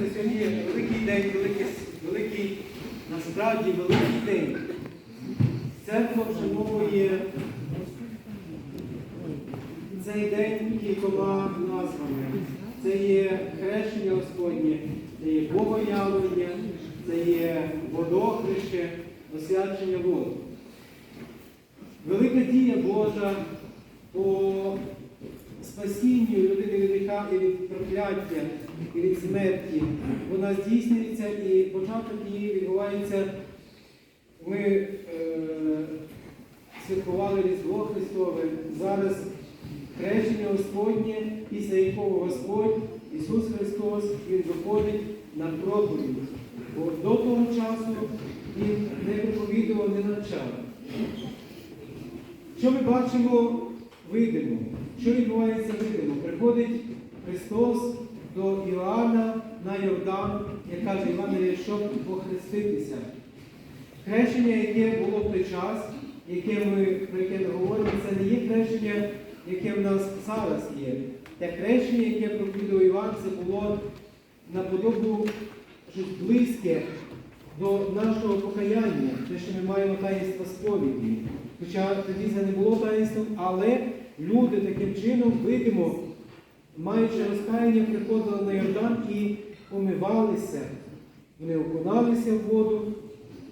що сьогодні великий день, великий, великий, насправді великий день. Церква вшановує цей день кількома назвами. Це є хрещення Господнє, це є Богоявлення, це є водохреще, освячення воду. Велика дія Божа по спасінню людини від гріха і від прокляття, від смерті, вона здійснюється і початок її відбувається. Ми е, святкували Різдво Христове. Зараз хрещення Господнє, після якого Господь, Ісус Христос, Він доходить на проповідь. Бо до того часу Він не проповідував, не навчав. Що ми бачимо видимо? Що відбувається видимо? Приходить Христос до Іоанна на Йордан, як каже Іван, щоб похреститися. Хрещення, яке було в той час, яке ми, про яке ми говоримо, це не є хрещення, яке в нас зараз є. Те хрещення, яке проповідував Іван, це було наподобу щось близьке до нашого покаяння, те, що ми маємо таїнство сповіді. Хоча тоді це не було таїнством, але люди таким чином, видимо, маючи розкаяння, приходили на Йордан і умивалися. Вони окуналися в воду,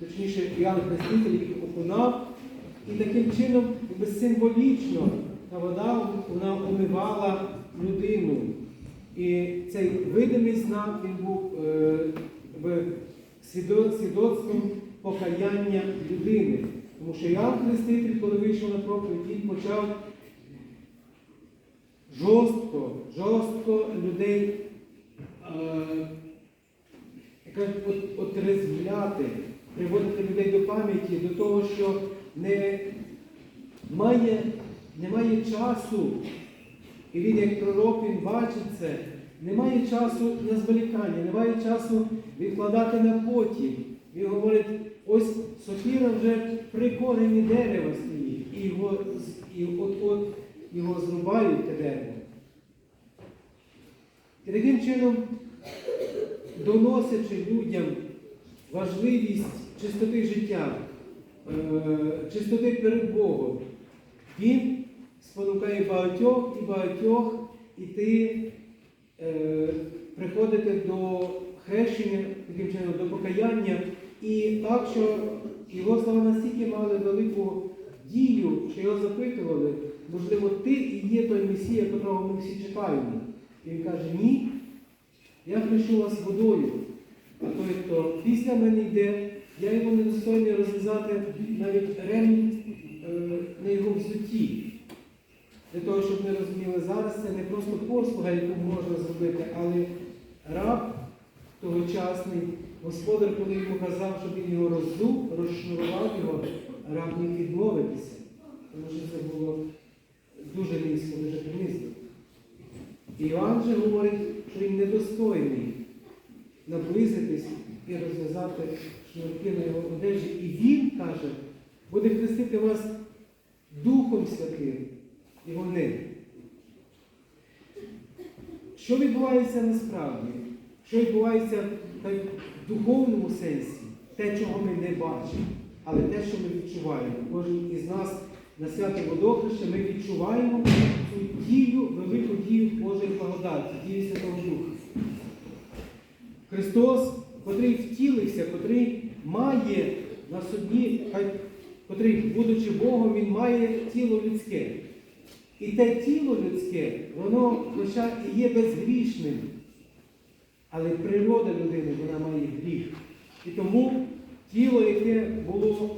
точніше, Іоанн Хреститель їх окунав, і таким чином, символічно, та вода вона умивала людину. І цей видимий знак він був е, свідоцтвом покаяння людини. Тому що Іоанн Хреститель, коли вийшов на проповідь, він почав жорстко, жорстко людей е, отрезвляти, приводити людей до пам'яті, до того, що не має, немає часу, і він як пророк, він бачить це, немає часу на зволікання, немає часу відкладати на потім. Він говорить, ось сокіра вже при корені дерева стоїть, і його, і от-от його зрубають те дерево. І таким чином, доносячи людям важливість чистоти життя, е, чистоти перед Богом, він спонукає багатьох і багатьох іти, е, приходити до хрещення, таким чином, до покаяння. І так, що його слова настільки мали велику дію, що його запитували, можливо, ти і є той Месія, котрого ми всі чекаємо. Він каже, ні, я хрещу вас водою. А той, хто після мене йде, я його недостойний розв'язати навіть ремінь е, на його взутті. Для того, щоб ми розуміли, зараз це не просто послуга, яку можна зробити, але раб тогочасний, господар, коли йому казав, щоб він його роззув, розшнурував його, раб міг відмовитися. Тому що це було дуже. І Іоанн же говорить, що він недостойний наблизитись і розв'язати шнурки на його одежі. І він каже, буде хрестити вас Духом Святим і вони. Що відбувається насправді? Що відбувається в духовному сенсі? Те, чого ми не бачимо, але те, що ми відчуваємо. Кожен із нас на свято водохреща ми відчуваємо цю дію, велику дію Божої благодаті, дію Святого Духа. Христос, котрий втілився, котрий має на собі, котрий, будучи Богом, Він має тіло людське. І те тіло людське, воно хоча і є безгрішним, але природа людини вона має гріх. І тому тіло, яке було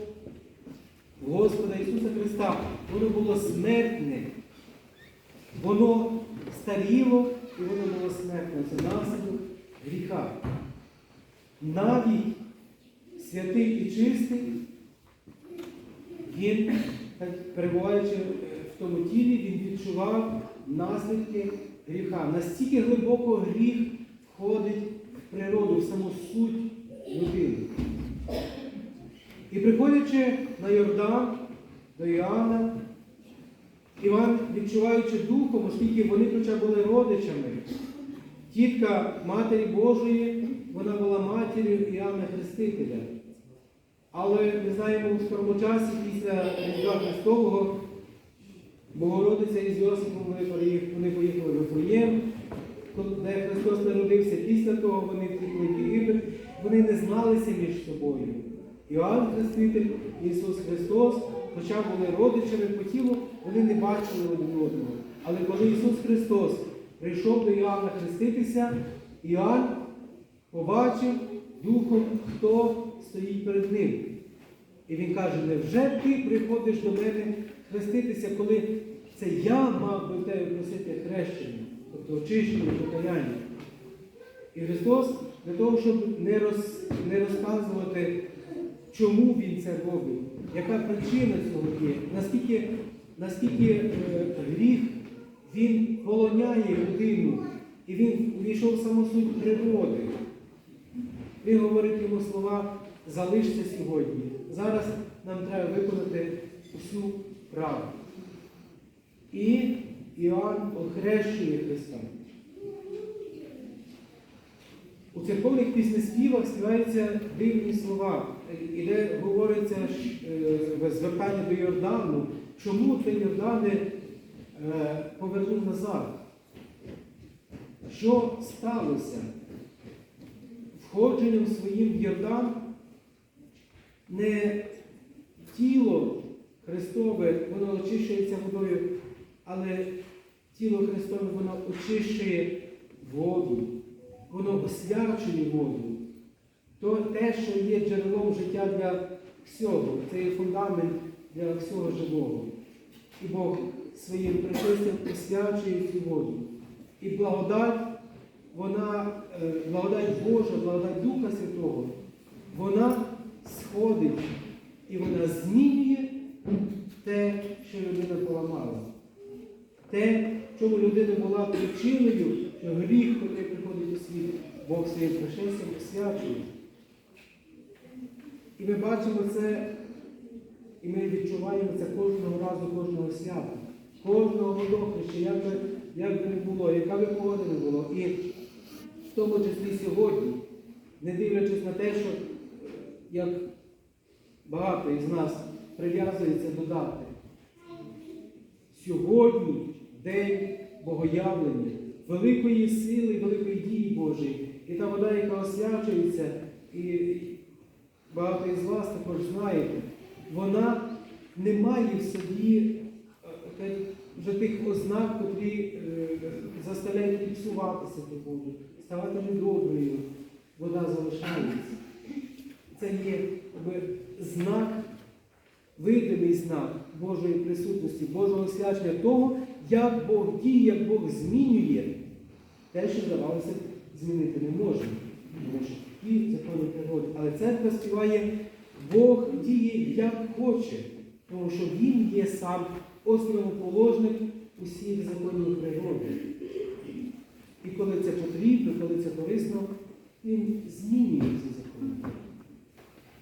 в Господа Ісуса Христа, воно було смертне, воно старіло і воно було смертне. Це наслідок гріха. Навіть святий і чистий, він, перебуваючи в тому тілі, він відчував наслідки гріха. Настільки глибоко гріх входить в природу, в саму суть людини. І приходячи на Йордан до Іоанна, Іван, відчуваючи духом, оскільки вони хоча були родичами, тітка Матері Божої, вона була матір'ю Іоанна Хрестителя. Але ми знаємо у часі після Різдва Христового Богородиця із Йосипом вони поїхали, в Вифлеєм, де Христос народився. Після того вони втекли в Єгипет. Вони не зналися між собою. Іоанн Хреститель, Ісус Христос, хоча були родичами по тілу, вони не бачили один одного. Але коли Ісус Христос прийшов до Іоанна хреститися, Іоанн побачив духом, хто стоїть перед ним. І він каже, невже ти приходиш до мене хреститися, коли це я мав би в тебе просити хрещення, тобто очищення, покаяння. І Христос для того, щоб не, роз, не розказувати, чому Він це робить, яка причина цього є, наскільки, наскільки е, гріх він полоняє людину, і він увійшов в саму суть природи. Він говорить йому слова залишся сьогодні. Зараз нам треба виконати усю правду. І Іоанн охрещує Христа. У церковних піснеспівах співаються дивні слова, і де говориться е, звертання до Йордану, чому ти Йордани е, повернув назад? Що сталося? Входженням своїм в Йордан не тіло Христове, воно очищується водою, але тіло Христове воно очищує воду, воно освячує воду. То те, що є джерелом життя для всього, це є фундамент для всього живого. І Бог своїм пришестям освячує цю воду. І благодать, вона, е, благодать Божа, благодать Духа Святого, вона сходить і вона змінює те, що людина поламала. Те, чому людина була причиною, що гріх, коли приходить у світ, Бог своїм пришестям освячує. І ми бачимо це, і ми відчуваємо це кожного разу, кожного свята, кожного водохреща, як би, як би не було, яка би погода не було. І в тому числі сьогодні, не дивлячись на те, що як багато із нас прив'язується до дати. Сьогодні день богоявлення, великої сили, великої дії Божої. І та вода, яка освячується, і багато із вас також знаєте, вона не має в собі е, вже тих ознак, котрі е, заставляють фіксуватися ту воду, ставати недоброю. Вода залишається. Це є якби, знак, видимий знак Божої присутності, Божого свячення того, як Бог діє, як Бог змінює те, що здавалося, змінити не можна. Такі закони природи. Але церква співає, Бог діє як хоче, тому що Він є сам основоположник усіх законів природи. І коли це потрібно, коли це корисно, він змінює ці закони.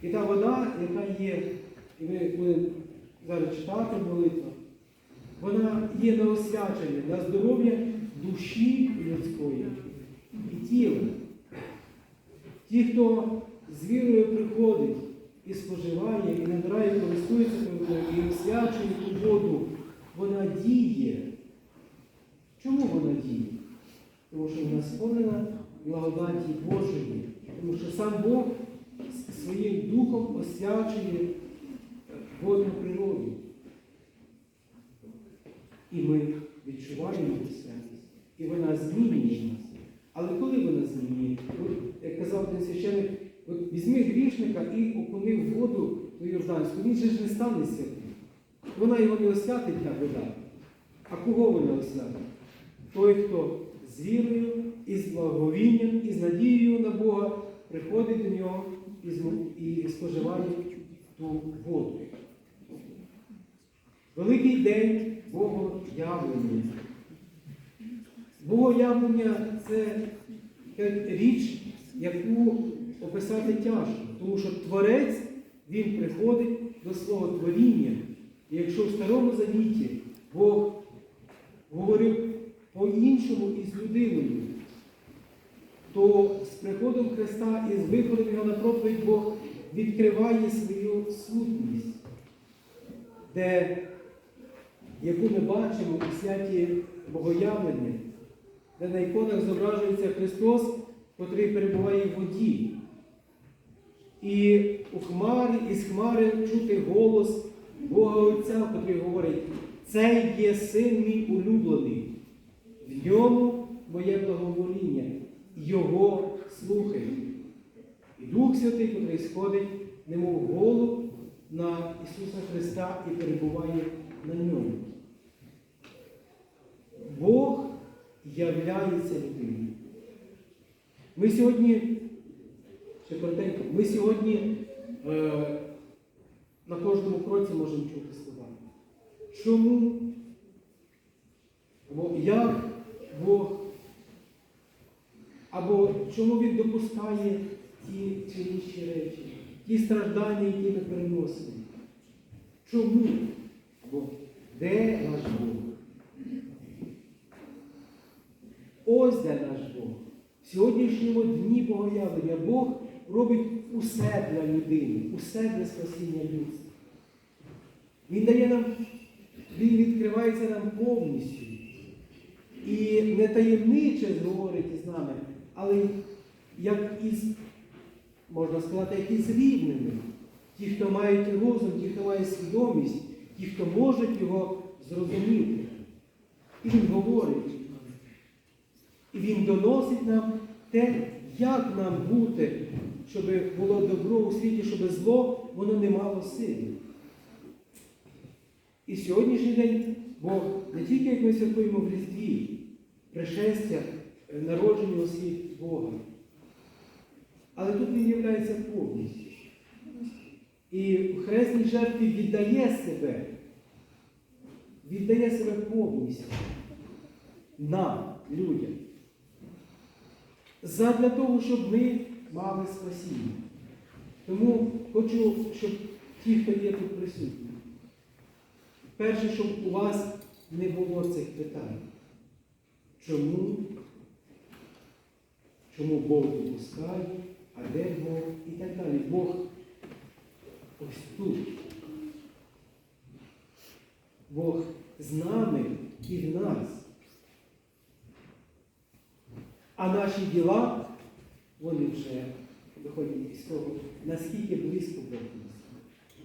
І та вода, яка є, і ми будемо зараз читати молитву, вона є на освячення, на здоров'я душі людської і тіла. Ті, хто з вірою приходить і споживає, і набирає, користується водою, і освячує ту воду, вона діє. Чому вона діє? Тому що вона сповнена благодаті Божої. Тому що сам Бог своїм духом освячує водну природу. І ми відчуваємо цю святість. І вона змінює нас. Але коли вона змінює? Як казав один священник, от візьми грішника і окуни в воду до Йорданську, він же ж не стане святим. Вона його не освятить та вода. А кого вона освятить? Той, хто з вірою, і з благовінням, і з надією на Бога приходить до нього і, споживає ту воду. Великий день Богоявлення. Богоявлення це річ, яку описати тяжко, тому що Творець, він приходить до свого творіння. І якщо в Старому Завіті Бог говорив по-іншому із людиною, то з приходом Христа і з виходом Його на проповідь Бог відкриває свою сутність, де, яку ми бачимо у святі Богоявлення, де на іконах зображується Христос, котрий перебуває в воді. І у хмарі, із хмари чути голос Бога Отця, котрий говорить, цей є син мій улюблений, в ньому моє благовоління, його слухай. І Дух Святий, котрий сходить, немов голуб на Ісуса Христа і перебуває на ньому. Бог являється людиною. Ми сьогодні, ще коротенько, ми сьогодні е, на кожному кроці можемо чути слова. Чому? Або як Бог? Або чому Він допускає ті чи інші речі, ті страждання, які ми переносимо? Чому? Або де наш Бог? Ось де наш Бог. В сьогоднішньому дні Богоявлення Бог робить усе для людини, усе для спасіння людства. Він дає нам, Він відкривається нам повністю. І не таємниче говорить із нами, але як із, можна сказати, як із рівними. Ті, хто мають розум, ті, хто має свідомість, ті, хто можуть його зрозуміти. І він говорить. І він доносить нам те, як нам бути, щоб було добро у світі, щоб зло воно не мало сили. І сьогоднішній день Бог не тільки як ми святкуємо в Різдві, пришестя, народження у світ Бога, але тут він являється повністю. І в хресній жертві віддає себе, віддає себе повністю нам, людям. Задля того, щоб ми мали спасіння. Тому хочу, щоб ті, хто є тут присутні, перше, щоб у вас не було цих питань. Чому? Чому Бог допускає, а де Бог і так далі. Бог ось тут. Бог з нами і в нас. А наші діла, вони вже виходять із того, наскільки близько Бог нас,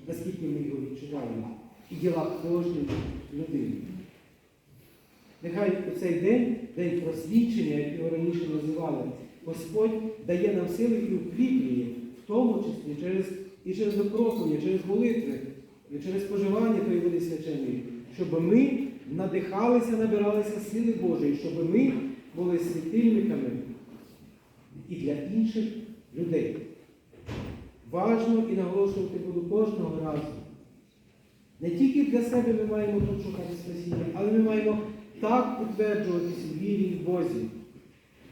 наскільки ми його відчуваємо. І діла кожної людини. Нехай у цей день, день просвідчення, як його раніше називали, Господь дає нам сили і укріплює, в тому числі через, і через окроплення, через молитви, і через споживання тої води свяченої, щоб ми надихалися, набиралися сили Божої, щоб ми були світильниками і для інших людей. Важно і наголошувати буду кожного разу. Не тільки для себе ми маємо тут шукати спасіння, але ми маємо так утверджуватись у вірі в Бозі,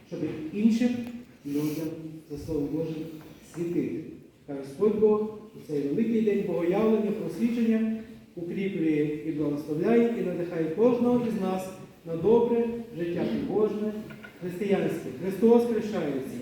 щоб іншим людям за Слово Боже світити. Хай Господь Бог у цей великий день богоявлення, просвічення укріплює і благословляє, і надихає кожного із нас на добре життя побожне, християнське. Христос хрещається.